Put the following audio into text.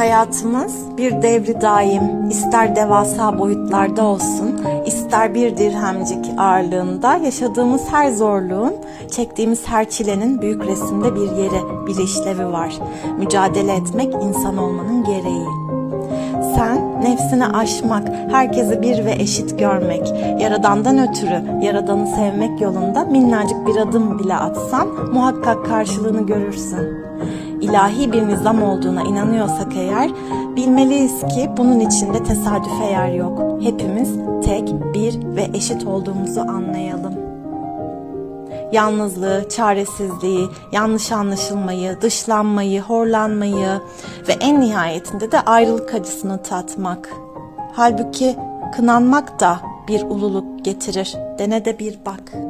Hayatımız bir devri daim, ister devasa boyutlarda olsun, ister bir dirhemcik ağırlığında yaşadığımız her zorluğun, çektiğimiz her çilenin büyük resimde bir yeri, bir işlevi var. Mücadele etmek insan olmanın gereği. Sen nefsini aşmak, herkesi bir ve eşit görmek, yaradandan ötürü yaradanı sevmek yolunda minnacık bir adım bile atsan muhakkak karşılığını görürsün. İlahi bir nizam olduğuna inanıyorsak eğer, bilmeliyiz ki bunun içinde tesadüfe yer yok. Hepimiz tek, bir ve eşit olduğumuzu anlayalım. Yalnızlığı, çaresizliği, yanlış anlaşılmayı, dışlanmayı, horlanmayı ve en nihayetinde de ayrılık acısını tatmak. Halbuki kınanmak da bir ululuk getirir. Dene de bir bak.